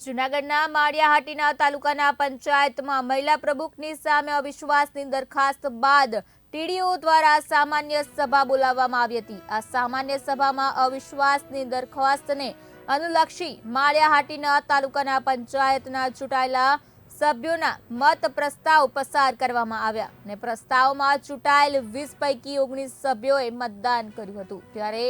જૂનાગઢના માળિયાહાટીના તાલુકાના પંચાયતમાં મહિલા પ્રમુખની સામે અવિશ્વાસની દરખાસ્ત બાદ ટીડીઓ દ્વારા સામાન્ય સભા બોલાવવામાં આવી હતી. આ સામાન્ય સભામાં અવિશ્વાસની દરખાસ્તને અનુલક્ષી માળિયાહાટીના તાલુકાના પંચાયતના ચૂંટાયેલા સભ્યોના મત પ્રસ્તાવ પસાર કરવામાં આવ્યા અને પ્રસ્તાવમાં ચૂંટાયેલ વીસ પૈકી ઓગણીસ સભ્યોએ મતદાન કર્યું હતું. ત્યારે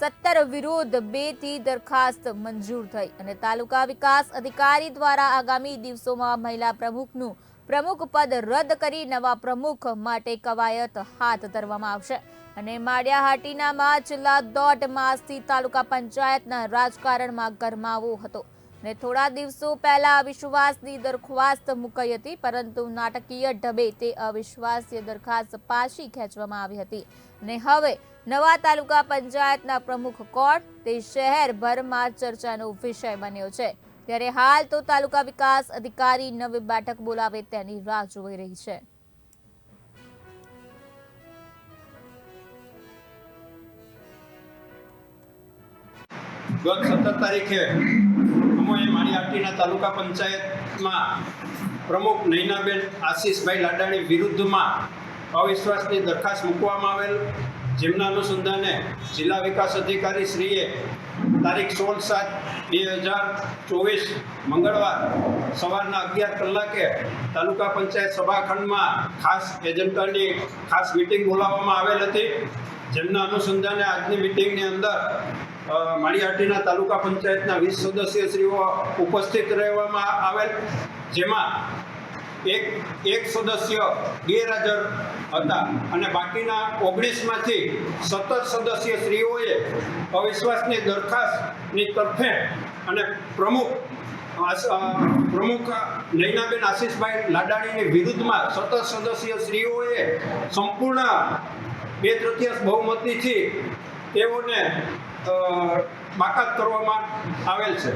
સત્તર વિરુદ્ધ બેથી દરખાસ્ત મંજૂર થઈ અને તાલુકા વિકાસ અધિકારી દ્વારા આગામી દિવસોમાં મહિલા પ્રમુખનું પ્રમુખ પદ રદ કરી નવા પ્રમુખ માટે કવાયત હાથ ધરવામાં આવશે. અને માળિયાહાટીનામાં છેલ્લા દોઢ માસથી તાલુકા પંચાયતના રાજકારણમાં ગરમાવો હતો. અને થોડા દિવસો પહેલા અવિશ્વાસની દરખાસ્ત મુકાઈ હતી, પરંતુ નાટકીય ઢબે તે અવિશ્વાસીય દરખાસ્ત પાછી ખેંચવામાં આવી હતી. ને હવે નવા તાલુકા પંચાયતના પ્રમુખ કોણ? તે શહેરભરમાં ચર્ચાનો વિષય બન્યો છે. ત્યારે હાલ તો તાલુકા વિકાસ અધિકારી નવી બેઠક બોલાવે તેની રાહ જોઈ રહી છે. ગત સત્તર તારીખે અમોએ તાલુકા પંચાયતમાં પ્રમુખ નૈનાબેન આશીષભાઈ લાડાણી વિરુદ્ધમાં અવિશ્વાસની દરખાસ્ત મૂકવામાં આવેલ. જેમના અનુસંધાને જિલ્લા વિકાસ અધિકારી શ્રીએ તારીખ સોળ સાત બે હજાર ચોવીસ મંગળવાર સવારના અગિયાર કલાકે તાલુકા પંચાયત સભાખંડમાં ખાસ એજન્ટાની ખાસ મિટિંગ બોલાવવામાં આવેલ હતી. જેમના અનુસંધાને આજની મિટિંગની અંદર માળીહાટીના તાલુકા પંચાયતના વીસ સદસ્યશ્રીઓ ઉપસ્થિત રહેવામાં આવેલ, જેમાં એક એક સદસ્ય ગેરહાજર હતા અને બાકીના ઓગણીસમાંથી સત્તર સદસ્ય શ્રીઓએ અવિશ્વાસની દરખાસ્તની તરફે અને પ્રમુખ પ્રમુખ નૈનાબેન આશીષભાઈ લાડાણીની વિરુદ્ધમાં સત્તર સદસ્ય શ્રીઓએ સંપૂર્ણ બે તૃતીયાંશ બહુમતીથી તેઓને બાકાત કરવામાં આવેલ છે.